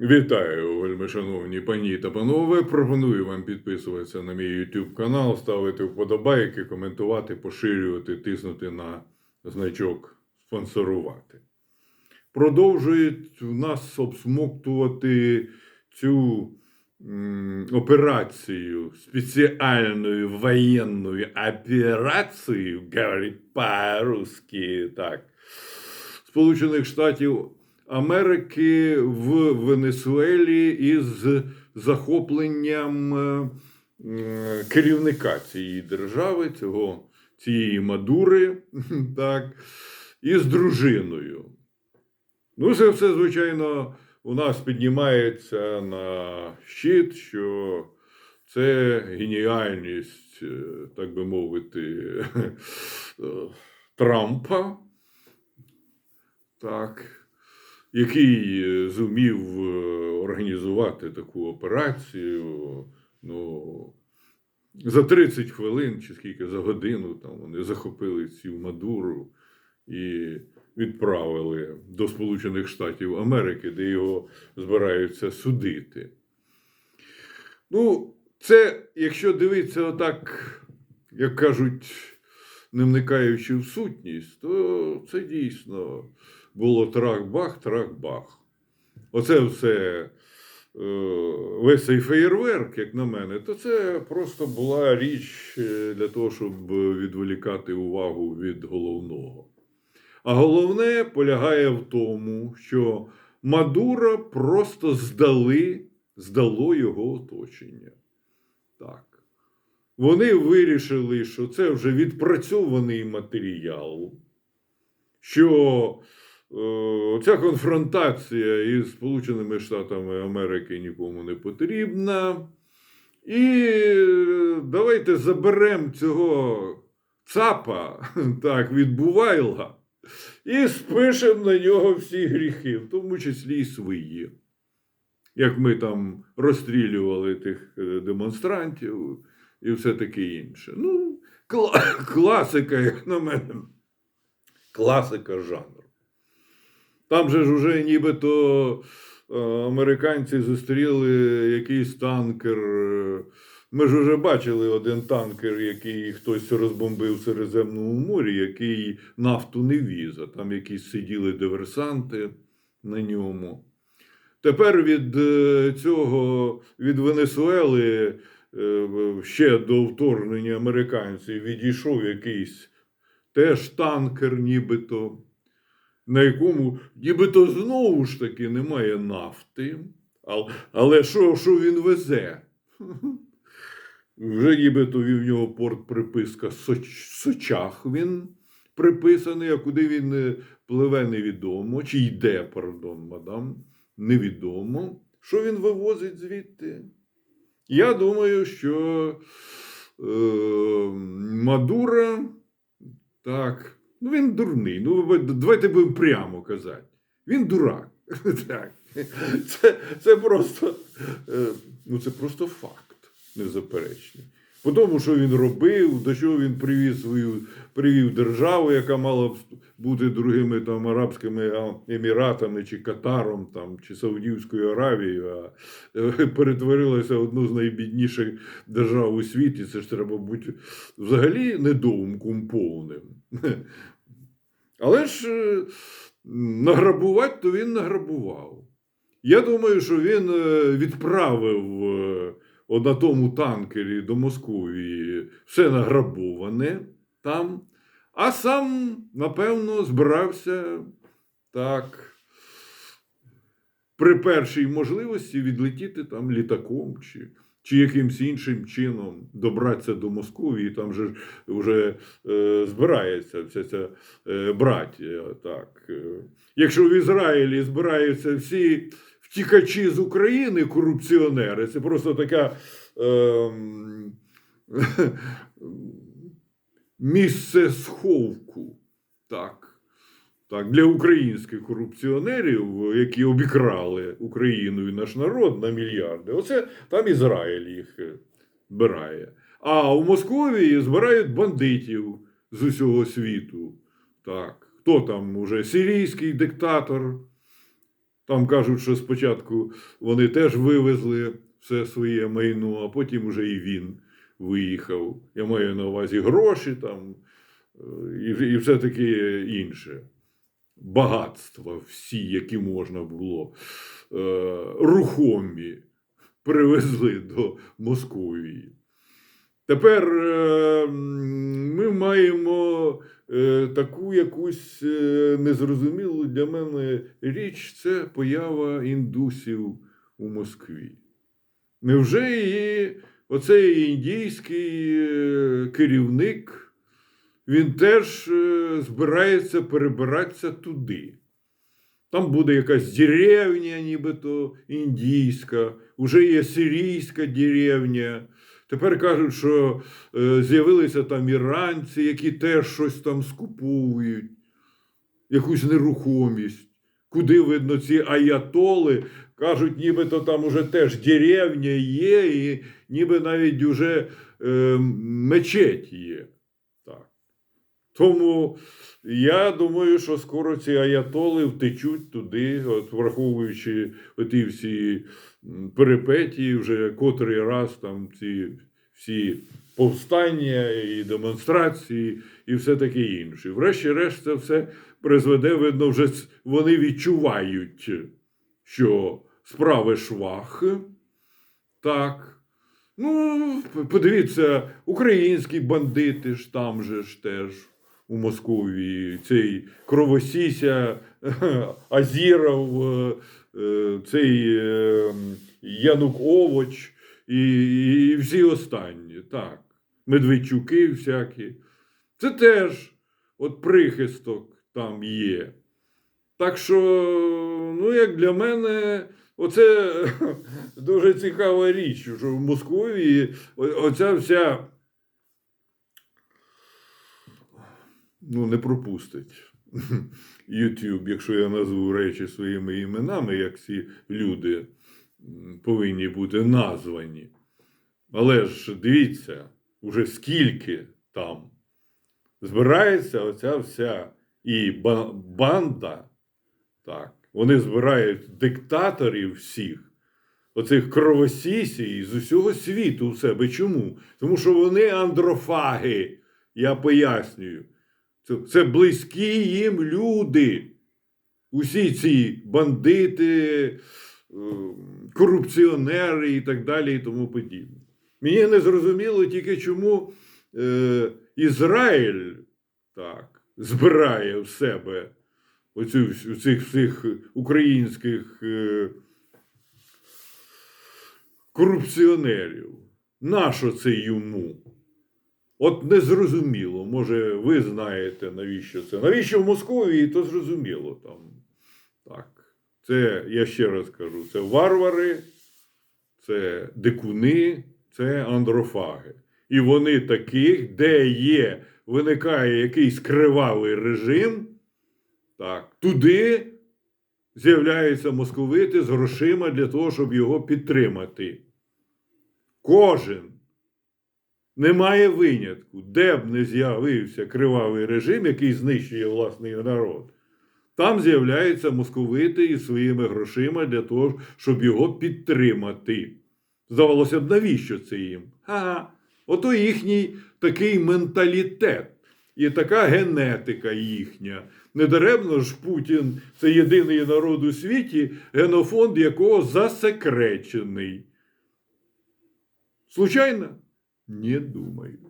Вітаю, вельми шановні пані та панове. Пропоную вам підписуватися на мій YouTube канал, ставити вподобайки, коментувати, поширювати, тиснути на значок спонсорувати. Продовжують нас обсмоктувати цю операцію, спеціальною воєнною операцію, говорить по-русски, так, Сполучених Штатів Америки в Венесуелі із захопленням е, керівника цієї держави, цього, цієї Мадури, так, і з дружиною. Ну, це все, звичайно, у нас піднімається на щит, що це геніальність, е, так би мовити, е, Трампа, так, який е, зумів е, організувати таку операцію. Ну, за 30 хвилин чи скільки за годину там вони захопили цю Мадуру і відправили до Сполучених Штатів Америки, де його збираються судити. Ну, це, якщо дивитися отак, як кажуть, не вникаючи в сутність, то це дійсно було трах-бах, трах-бах. Оце все, е, весь цей феєрверк, як на мене, то це просто була річ е, для того, щоб відволікати увагу від головного. А головне полягає в тому, що Мадура просто здали, здало його оточення. Так. Вони вирішили, що це вже відпрацьований матеріал, що е, ця конфронтація із Сполученими Штатами Америки нікому не потрібна. І давайте заберемо цього цапа так, від Бувайла і спишемо на нього всі гріхи, в тому числі і свої. Як ми там розстрілювали тих е, демонстрантів і все таке інше. Ну, кла- класика, як на мене. Класика жанру. Там же ж уже нібито е, американці зустріли якийсь танкер. е, Ми ж вже бачили один танкер, який хтось розбомбив в Середземному морі, який нафту не віз, а там якісь сиділи диверсанти на ньому. Тепер від е, цього, від Венесуели, ще до вторгнення американців відійшов якийсь теж танкер, нібито, на якому нібито знову ж таки немає нафти. Але, але що, що він везе? Вже нібито в нього порт приписка Соч, Сочах він приписаний, а куди він е, пливе, невідомо, чи йде, пардон, мадам, невідомо. Що він вивозить звідти? Я думаю, що е, Мадура, так, ну він дурний. Ну, давайте будемо прямо казати. Він дурак. Так. Це, це просто, е, ну, це просто факт незаперечний. По тому, що він робив, до чого він привів свою привів державу, яка мала б бути другими там арабськими еміратами, чи Катаром, там, чи Саудівською Аравією, а е, перетворилася в одну з найбідніших держав у світі. Це ж треба бути взагалі недоумком повним. Але ж е, награбувати, то він награбував. Я думаю, що він е, відправив на тому танкері до Московії все награбоване там, а сам, напевно, збирався так при першій можливості відлетіти там літаком чи, чи якимсь іншим чином добратися до Московії. Там же вже е, збирається вся ця е, браття. Так. Е, Якщо в Ізраїлі збираються всі втікачі з України, корупціонери, це просто така. ем, місце сховку. Так. Так, для українських корупціонерів, які обікрали Україну і наш народ на мільярди. Оце там Ізраїль їх е, збирає. А у Московії збирають бандитів з усього світу. Так. Хто там уже сирійський диктатор Там кажуть, що спочатку вони теж вивезли все своє майно, а потім уже і він виїхав. Я маю на увазі гроші там е, і, все таке інше. Багатства всі, які можна було, е, рухомі привезли до Московії. Тепер е, ми маємо е, таку якусь е, незрозумілу для мене річ це поява індусів у Москві. Невже і оцей індійський керівник, він теж збирається перебиратися туди? Там буде якась деревня, нібито індійська, вже є сирійська деревня. Тепер кажуть, що е, з'явилися там іранці, які теж щось там скуповують, якусь нерухомість. Куди видно ці аятоли, кажуть, нібито там уже теж деревня є, і ніби навіть уже е, мечеть є. Тому я думаю, що скоро ці аятоли втечуть туди, от, враховуючи оті всі перипетії, вже котрий раз там ці всі повстання і демонстрації, і все таке інше. Врешті-решт, це все призведе, видно, вже вони відчувають, що справи швах. Так. Ну, подивіться, українські бандити ж там же ж теж у Московії, цей кровосіся Азіров, е, е, цей е, Янукович і, і всі останні. Так. Медведчуки всякі. Це теж от прихисток там є. Так що, ну, як для мене, оце дуже цікава річ, що в Московії оця вся ну, не пропустить YouTube, якщо я назву речі своїми іменами, як ці люди повинні бути названі. Але ж дивіться, уже скільки там збирається оця вся і банда, так, вони збирають диктаторів всіх, оцих кровосісій з усього світу в себе. Чому? Тому що вони андрофаги, я пояснюю. Це, близькі їм люди. Усі ці бандити, е, корупціонери і так далі, і тому подібне. Мені не зрозуміло тільки, чому е, Ізраїль так, збирає в себе оцю, цих всіх українських е, корупціонерів. Нащо це йому? От незрозуміло. Може, ви знаєте, навіщо це? Навіщо в Московії, то зрозуміло там. Так. Це, я ще раз кажу, це варвари, це дикуни, це андрофаги. І вони таких, де є, виникає якийсь кривавий режим, так, туди з'являються московити з грошима для того, щоб його підтримати. Кожен. Немає винятку, де б не з'явився кривавий режим, який знищує власний народ. Там з'являються московити із своїми грошима для того, щоб його підтримати. Здавалося б, навіщо це їм? Ага, ото їхній такий менталітет і така генетика їхня. Недаремно ж Путін це єдиний народ у світі, генофонд якого засекречений. Случайно? Не думаю.